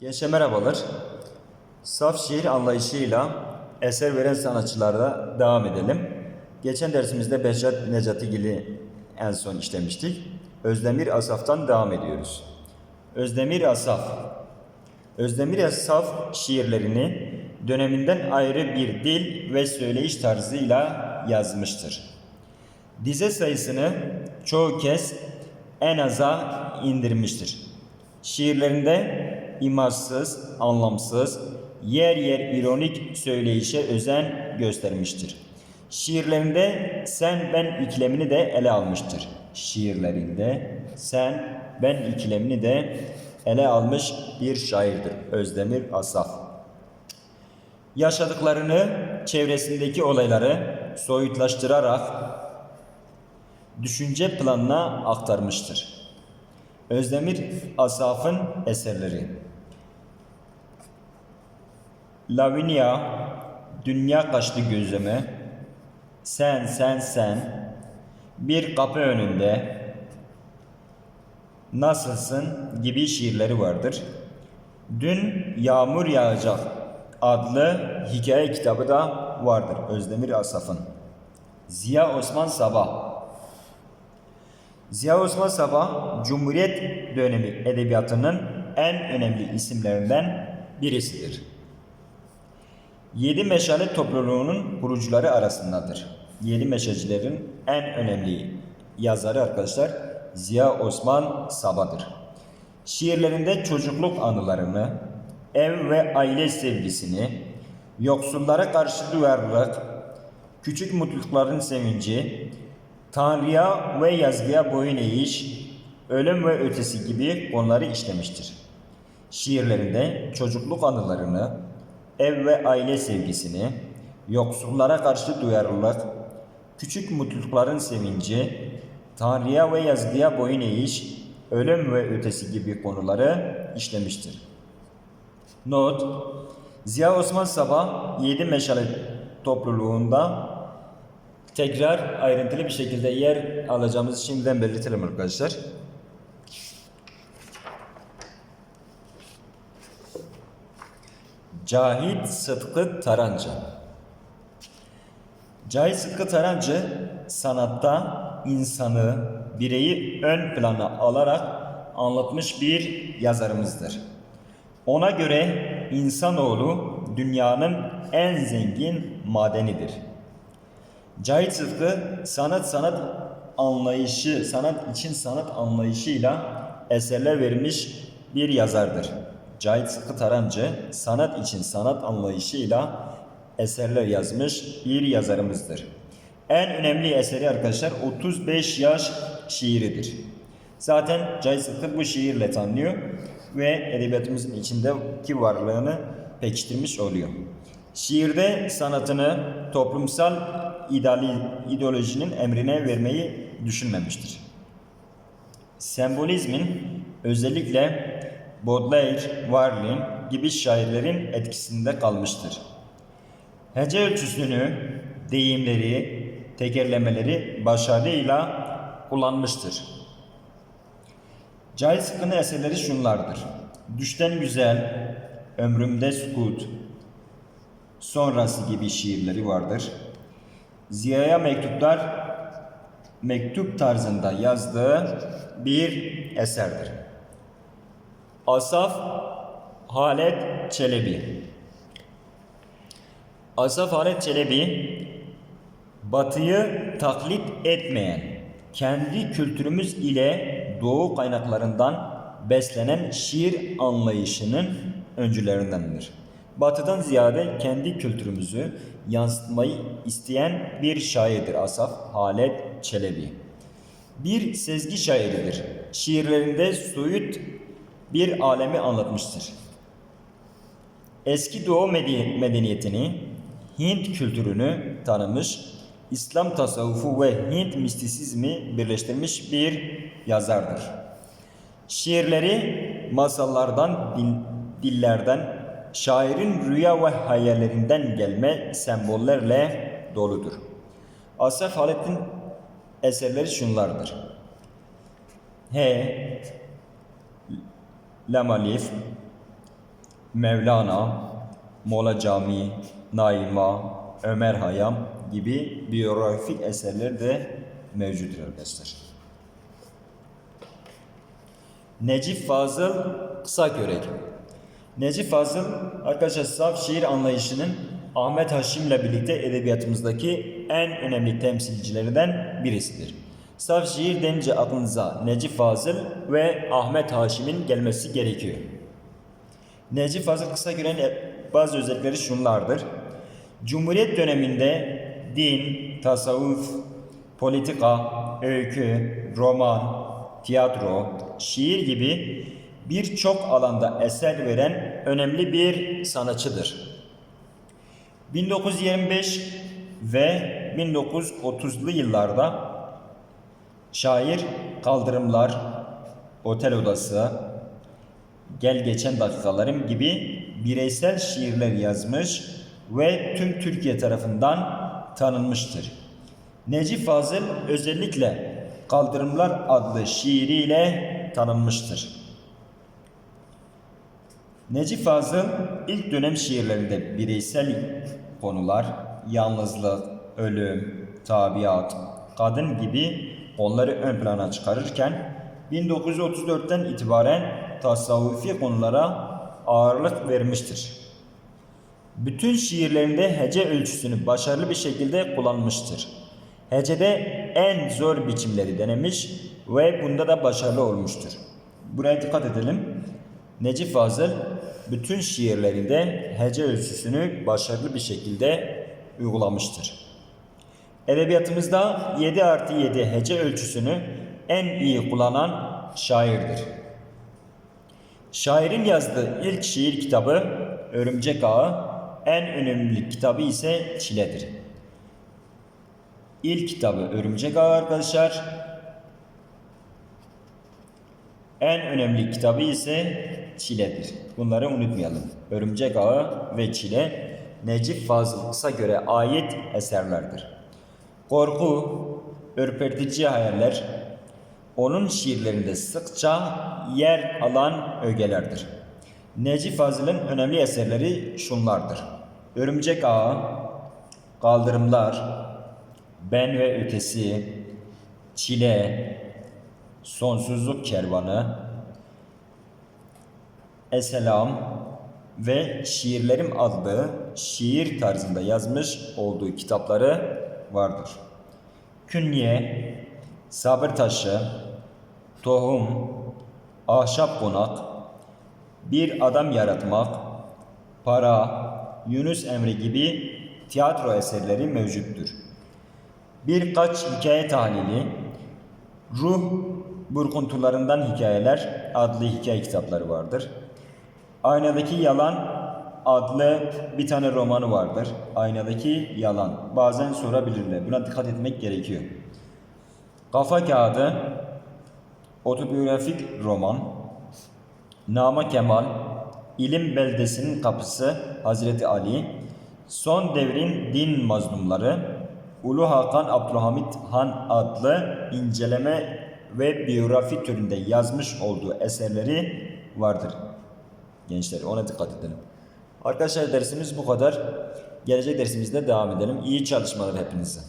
Gençler merhabalar. Saf şiir anlayışıyla eser veren sanatçılara devam edelim. Geçen dersimizde Behzat Necatigil'i en son işlemiştik. Özdemir Asaf'tan devam ediyoruz. Özdemir Asaf Özdemir Asaf şiirlerini döneminden ayrı bir dil ve söyleyiş tarzıyla yazmıştır. Dize sayısını çoğu kez en aza indirmiştir. Şiirlerinde imajsız, anlamsız, yer yer ironik söyleyişe özen göstermiştir. Şiirlerinde sen ben ikilemini de ele almıştır. Şiirlerinde sen ben ikilemini de ele almış bir şairdir Özdemir Asaf. Yaşadıklarını, çevresindeki olayları soyutlaştırarak düşünce planına aktarmıştır. Özdemir Asaf'ın eserleri Lavinia, Dünya Kaçtı Gözüme, Sen Sen Sen, Bir Kapı Önünde, Nasılsın gibi şiirleri vardır. Dün Yağmur Yağacak adlı hikaye kitabı da vardır Özdemir Asaf'ın. Ziya Osman Sabah Ziya Osman Sabah, Cumhuriyet dönemi edebiyatının en önemli isimlerinden birisidir. Yedi Meşale topluluğunun kurucuları arasındadır. Yedi Meşalcilerin en önemli yazarı arkadaşlar Ziya Osman Sabah'dır. Şiirlerinde çocukluk anılarını, ev ve aile sevgisini, yoksullara karşı duyarlılık, küçük mutlulukların sevinci, Tanrı'ya ve yazgıya boyun eğiş, ölüm ve ötesi gibi konuları işlemiştir. Şiirlerinde çocukluk anılarını, ev ve aile sevgisini, yoksullara karşı duyarlılık, küçük mutlulukların sevinci, Tanrı'ya ve yazgıya boyun eğiş, ölüm ve ötesi gibi konuları işlemiştir. Not Ziya Osman Sabah 7 Meşale topluluğunda tekrar ayrıntılı bir şekilde yer alacağımızı şimdiden belirtelim arkadaşlar. Cahit Sıtkı Tarancı Cahit Sıtkı Tarancı sanatta insanı, bireyi ön plana alarak anlatmış bir yazarımızdır. Ona göre insanoğlu dünyanın en zengin madenidir. Cahit Sıtkı sanat sanat anlayışı, sanat için sanat anlayışıyla eserler vermiş bir yazardır. Cahit Sıtkı Tarancı sanat için sanat anlayışıyla eserler yazmış bir yazarımızdır. En önemli eseri arkadaşlar 35 yaş şiiridir. Zaten Cahit Sıtkı bu şiirle tanınıyor ve edebiyatımızın içindeki varlığını pekiştirmiş oluyor. Şiirde sanatını toplumsal ideali, ideolojinin emrine vermeyi düşünmemiştir. Sembolizmin özellikle Baudelaire, Varlin gibi şairlerin etkisinde kalmıştır. Hece ölçüsünü, deyimleri, tekerlemeleri başarıyla kullanmıştır. Cahit Sıtkı'nın eserleri şunlardır. Düşten Güzel, Ömrümde Sukut, sonrası gibi şiirleri vardır. Ziya'ya mektuplar mektup tarzında yazdığı bir eserdir. Asaf Halet Çelebi Asaf Halet Çelebi Batıyı taklit etmeyen, kendi kültürümüz ile doğu kaynaklarından beslenen şiir anlayışının öncülerindendir. Batıdan ziyade kendi kültürümüzü yansıtmayı isteyen bir şairdir Asaf Halet Çelebi. Bir sezgi şairidir. Şiirlerinde soyut bir alemi anlatmıştır. Eski Doğu medeniyetini, Hint kültürünü tanımış, İslam tasavvufu ve Hint mistisizmi birleştirmiş bir yazardır. Şiirleri masallardan, dillerden, şairin rüya ve hayallerinden gelme sembollerle doludur. Asaf Halet'in eserleri şunlardır. He, Lamalif, Mevlana, Mola Cami, Naima, Ömer Hayyam gibi biyografik eserler de mevcuttur arkadaşlar. Necip Fazıl Kısa Körek Necip Fazıl arkadaşlar saf şiir anlayışının Ahmet Haşim'le birlikte edebiyatımızdaki en önemli temsilcilerinden birisidir. Saf şiir denince aklınıza Necip Fazıl ve Ahmet Haşim'in gelmesi gerekiyor. Necip Fazıl Kısaküre'nin bazı özellikleri şunlardır. Cumhuriyet döneminde din, tasavvuf, politika, öykü, roman, tiyatro, şiir gibi birçok alanda eser veren önemli bir sanatçıdır. 1925 ve 1930'lu yıllarda şair Kaldırımlar, Otel Odası, Gel Geçen Dakikalarım gibi bireysel şiirler yazmış ve tüm Türkiye tarafından tanınmıştır. Necip Fazıl özellikle Kaldırımlar adlı şiiriyle tanınmıştır. Necip Fazıl ilk dönem şiirlerinde bireysel konular, yalnızlık, ölüm, tabiat, kadın gibi konuları ön plana çıkarırken 1934'ten itibaren tasavvufi konulara ağırlık vermiştir. Bütün şiirlerinde hece ölçüsünü başarılı bir şekilde kullanmıştır. Hecede en zor biçimleri denemiş ve bunda da başarılı olmuştur. Buraya dikkat edelim. Necip Fazıl bütün şiirlerinde hece ölçüsünü başarılı bir şekilde uygulamıştır. Edebiyatımızda 7 artı 7 hece ölçüsünü en iyi kullanan şairdir. Şairin yazdığı ilk şiir kitabı Örümcek Ağı, en önemli kitabı ise Çile'dir. İlk kitabı Örümcek Ağı arkadaşlar. En önemli kitabı ise Çile'dir. Bunları unutmayalım. Örümcek Ağı ve Çile Necip Fazıl Kıs'a göre ait eserlerdir. Korku, ürpertici hayaller onun şiirlerinde sıkça yer alan ögelerdir. Necip Fazıl'ın önemli eserleri şunlardır. Örümcek Ağı, Kaldırımlar, Ben ve Ötesi, Çile, Sonsuzluk Kervanı, Eselam ve Şiirlerim adlı şiir tarzında yazmış olduğu kitapları vardır. Künye, Sabır Taşı, Tohum, Ahşap Konak, Bir Adam Yaratmak, Para, Yunus Emre gibi tiyatro eserleri mevcuttur. Birkaç hikaye tahlili, Ruh Burkuntularından Hikayeler adlı hikaye kitapları vardır. Aynadaki Yalan adlı bir tane romanı vardır. Aynadaki Yalan. Bazen sorabilirler. Buna dikkat etmek gerekiyor. Kafa Kağıdı Otobiyografik roman Nama Kemal İlim Beldesinin Kapısı Hazreti Ali Son Devrin Din Mazlumları Ulu Hakan Abdülhamit Han adlı inceleme ve biyografi türünde yazmış olduğu eserleri vardır. Gençler ona dikkat edelim. Arkadaşlar dersimiz bu kadar. Gelecek dersimizde devam edelim. İyi çalışmalar hepinize.